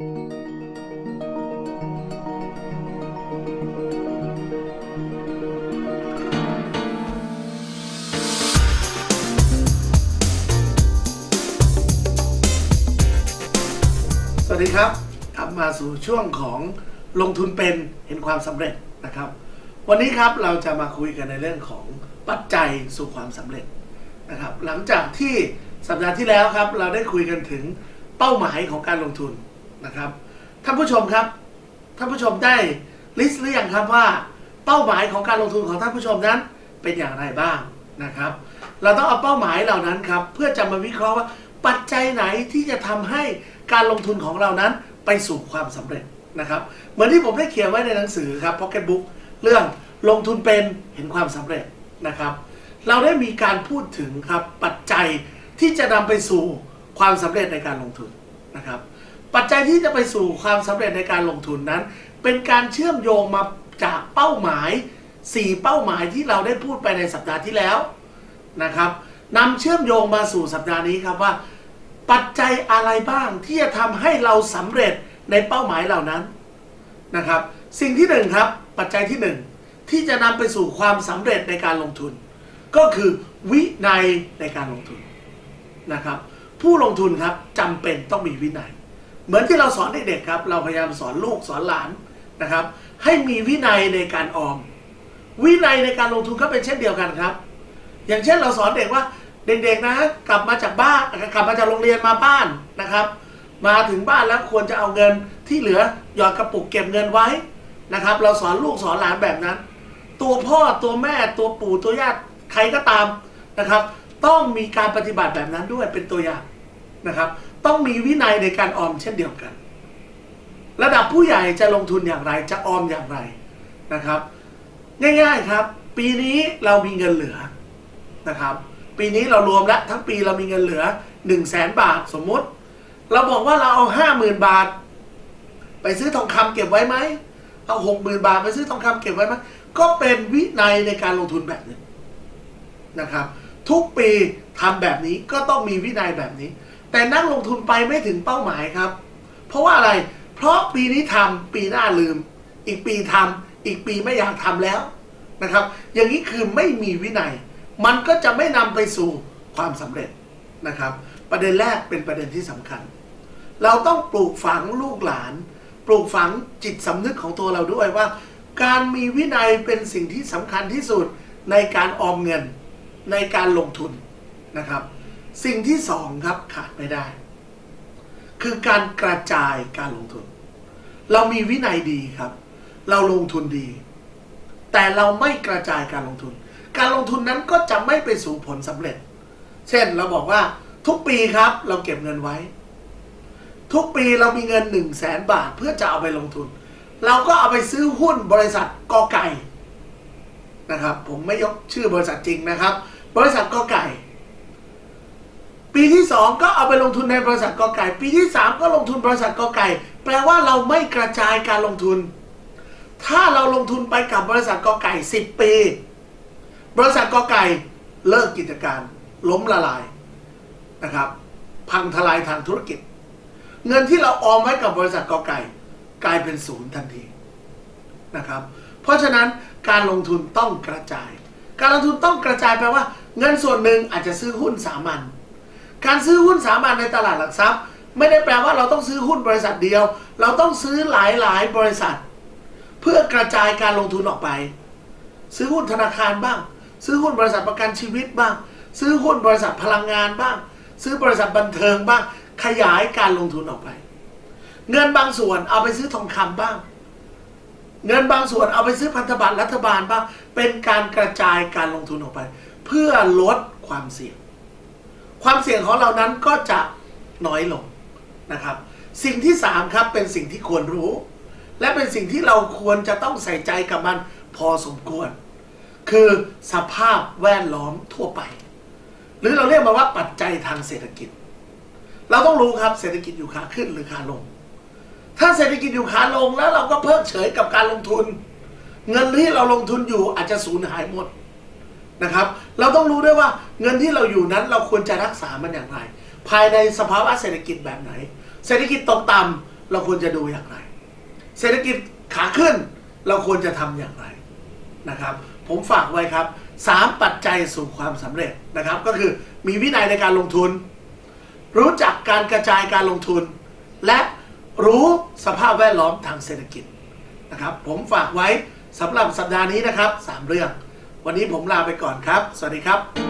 สวัสดีครับกลับมาสู่ช่วงของลงทุนเป็นเห็นความสำเร็จนะครับ วันนี้ครับเราจะมาคุยกันในเรื่องของปัจจัยสู่ความสำเร็จนะครับ หลังจากที่สัปดาห์ที่แล้วครับ เราได้คุยกันถึงเป้าหมายของการลงทุน นะครับท่านผู้ชมครับท่านผู้ชมได้ลิสต์หรือยังครับว่า เป้าหมายของการลงทุนของท่านผู้ชมนั้นเป็นอย่างไรบ้างนะครับ เราต้องเอาเป้าหมายเหล่านั้นครับเพื่อจะมาวิเคราะห์ว่าปัจจัยไหนที่จะทำให้การลงทุนของเรานั้นไปสู่ความสำเร็จนะครับ เหมือนที่ผมได้เขียนไว้ในหนังสือครับ Pocket Book เรื่องลงทุนเป็นเห็นความสำเร็จนะครับ เราได้มีการพูดถึงครับปัจจัยที่จะนำไปสู่ความสำเร็จในการลงทุนนะครับ ปัจจัยที่จะไปสู่ความสำเร็จในการลงทุนนั้น เป็นการเชื่อมโยงมาจากเป้าหมาย 4 เป้าหมายที่เราได้พูดไปในสัปดาห์ที่แล้วนะครับนำเชื่อมโยงมาสู่สัปดาห์นี้ครับว่า ปัจจัยอะไรบ้างที่จะทำให้เราสำเร็จในเป้าหมายเหล่านั้นนะครับ สิ่งที่หนึ่งครับปัจจัยที่หนึ่งที่จะนำไปสู่ความสำเร็จในการลงทุน ก็คือวินัยในการลงทุนนะครับ ผู้ลงทุนครับจำเป็นต้องมีวินัย เหมือนที่เราสอนเด็กๆครับ เราพยายามสอนลูกสอนหลานนะครับ ให้มีวินัยในการออม วินัยในการลงทุนก็เป็นเช่นเดียวกันครับ อย่างเช่นเราสอนเด็กว่าเด็กๆนะ กลับมาจากบ้านกลับมาจากโรงเรียนมาบ้านนะครับ มาถึงบ้านแล้วควรจะเอาเงินที่เหลือหยอดกระปุกเก็บเงินไว้นะครับ เราสอนลูกสอนหลานแบบนั้น ตัวพ่อตัวแม่ตัวปู่ตัวญาติใครก็ตามนะครับ ต้องมีการปฏิบัติแบบนั้นด้วยเป็นตัวอย่างนะครับ ต้องมีวินัยในการออมเช่นเดียวกัน ระดับผู้ใหญ่จะลงทุนอย่างไรจะออมอย่างไรนะครับ ง่ายๆครับ ปีนี้เรามีเงินเหลือนะครับ ปีนี้เรารวมแล้วทั้งปีเรามีเงินเหลือ1นึ่งแสนบาทสมมุติ เราบอกว่าเราเอาห้าหมื่นบาท ไปซื้อทองคำเก็บไว้ไหมเอาหกหมื่นบาทไปซื้อทองคำเก็บไว้ไหมก็เป็นวินัยในการลงทุนแบบนึงนะครับ ทุกปีทำแบบนี้ก็ต้องมีวินัยแบบนี้ แต่นักลงทุนไปไม่ถึงเป้าหมายครับ เพราะว่าอะไร เพราะปีนี้ทำปีหน้าลืม อีกปีทำอีกปีไม่อยากทำแล้วนะครับ อย่างนี้คือไม่มีวินัย มันก็จะไม่นำไปสู่ความสำเร็จนะครับ ประเด็นแรกเป็นประเด็นที่สำคัญ เราต้องปลูกฝังลูกหลาน ปลูกฝังจิตสำนึกของตัวเราด้วยว่า การมีวินัยเป็นสิ่งที่สำคัญที่สุดในการออมเงินในการลงทุนนะครับ สิ่งที่สองครับขาดไม่ได้ คือการกระจายการลงทุน เรามีวินัยดีครับ เราลงทุนดี แต่เราไม่กระจายการลงทุน การลงทุนนั้นก็จะไม่ไปสู่ผลสำเร็จ เช่นเราบอกว่าทุกปีครับ เราเก็บเงินไว้ ทุกปีเรามีเงิน1นึ่งแสนบาทเพื่อจะเอาไปลงทุน เราก็เอาไปซื้อหุ้นบริษัทกอไก่นะครับ ผมไม่ยกชื่อบริษัทจริงนะครับ บริษัทกอไก่ ปีที่สองก็เอาไปลงทุนในบริษัทกอไก่ ปีที่สามก็ลงทุนบริษัทกอไก่ แปลว่าเราไม่กระจายการลงทุน ถ้าเราลงทุนไปกับบริษัทกอไก่สิบปี บริษัทกอไก่เลิกกิจการล้มละลายนะครับ พังทลายทางธุรกิจ เงินที่เราออมไว้กับบริษัทกอไก่ กลายเป็นศูนย์ทันทีนะครับ เพราะฉะนั้นการลงทุนต้องกระจาย การลงทุนต้องกระจายแปลว่า เงินส่วนหนึ่งอาจจะซื้อหุ้นสามัญ การซื้อหุ้นสามัญในตลาดหลักทรัพย์ ไม่ได้แปลว่าเราต้องซื้อหุ้นบริษัทเดียว เราต้องซื้อหลายๆ บริษัท เพื่อกระจายการลงทุนออกไป ซื้อหุ้นธนาคารบ้าง ซื้อหุ้นบริษัทประกันชีวิตบ้าง ซื้อหุ้นบริษัทพลังงานบ้าง ซื้อบริษัทบันเทิงบ้าง ขยายการลงทุนออกไป เงินบางส่วนเอาไปซื้อทองคำบ้าง เงินบางส่วนเอาไปซื้อพันธบัตรรัฐบาลบ้าง เป็นการกระจายการลงทุนออกไป เพื่อลดความเสี่ยง ความเสี่ยงของเรานั้นก็จะน้อยลงนะครับ สิ่งที่สามครับเป็นสิ่งที่ควรรู้ และเป็นสิ่งที่เราควรจะต้องใส่ใจกับมันพอสมควร คือสภาพแวดล้อมทั่วไป หรือเราเรียกมาว่าปัจจัยทางเศรษฐกิจ เราต้องรู้ครับเศรษฐกิจอยู่ขาขึ้นหรือขาลง ถ้าเศรษฐกิจอยู่ขาลงแล้วเราก็เพิกเฉยกับการลงทุน เงินที่เราลงทุนอยู่อาจจะสูญหายหมด นะครับ เราต้องรู้ด้วยว่าเงินที่เราอยู่นั้นเราควรจะรักษามันอย่างไร ภายในสภาวะเศรษฐกิจแบบไหน เศรษฐกิจตกต่ำเราควรจะดูอย่างไร เศรษฐกิจขาขึ้นเราควรจะทำอย่างไรนะครับ ผมฝากไว้ครับสามปัจจัยสู่ความสำเร็จนะครับ ก็คือมีวินัยในการลงทุน รู้จักการกระจายการลงทุน และรู้สภาพแวดล้อมทางเศรษฐกิจนะครับ ผมฝากไว้สำหรับสัปดาห์นี้นะครับสามเรื่อง วันนี้ผมลาไปก่อนครับ สวัสดีครับ